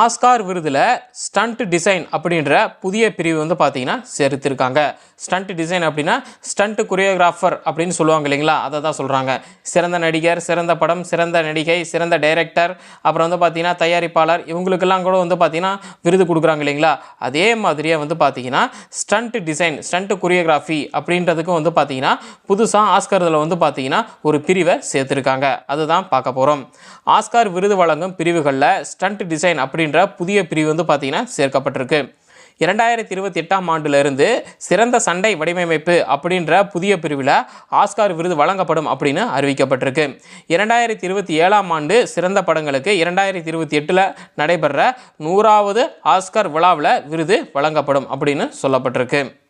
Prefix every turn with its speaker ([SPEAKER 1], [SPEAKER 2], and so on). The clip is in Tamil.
[SPEAKER 1] ஆஸ்கார் விருதில் ஸ்டண்ட் டிசைன் அப்படின்ற புதிய பிரிவு வந்து பார்த்தீங்கன்னா சேர்த்திருக்காங்க. ஸ்டண்ட் டிசைன் அப்படின்னா ஸ்டண்ட் கொரியோகிராஃபர் அப்படின்னு சொல்லுவாங்க இல்லைங்களா? அதை தான் சொல்கிறாங்க சிறந்த நடிகர் சிறந்த படம் சிறந்த நடிகை சிறந்த டைரக்டர் அப்புறம் வந்து பார்த்தீங்கன்னா தயாரிப்பாளர் இவங்களுக்கெல்லாம் கூட வந்து பார்த்தீங்கன்னா விருது கொடுக்குறாங்க இல்லைங்களா? அதே மாதிரியே வந்து பார்த்தீங்கன்னா ஸ்டண்ட் டிசைன் ஸ்டண்ட் கொரியோகிராஃபி அப்படின்றதுக்கும் வந்து பார்த்தீங்கன்னா புதுசாக ஆஸ்கார் இதில் வந்து பார்த்தீங்கன்னா ஒரு பிரிவை சேர்த்துருக்காங்க. அதுதான் பார்க்க போகிறோம் ஆஸ்கார் விருது வழங்கும் பிரிவுகளில் ஸ்டண்ட் டிசைன் அப்படி அப்படின்ற புதிய பிரிவு வந்து பார்த்தீங்கன்னா சேர்க்கப்பட்டிருக்கு. இரண்டாயிரத்தி இருபத்தி எட்டாம் ஆண்டிலிருந்து சிறந்த சண்டை வடிவமைப்பு அப்படின்ற புதிய பிரிவில் ஆஸ்கார் விருது வழங்கப்படும் அப்படின்னு அறிவிக்கப்பட்டிருக்கு. இரண்டாயிரத்தி இருபத்தி ஏழாம் ஆண்டு சிறந்த படங்களுக்கு இரண்டாயிரத்தி இருபத்தி எட்டில் நடைபெற நூறாவது ஆஸ்கார் விழாவில் விருது வழங்கப்படும் அப்படின்னு சொல்லப்பட்டிருக்கு.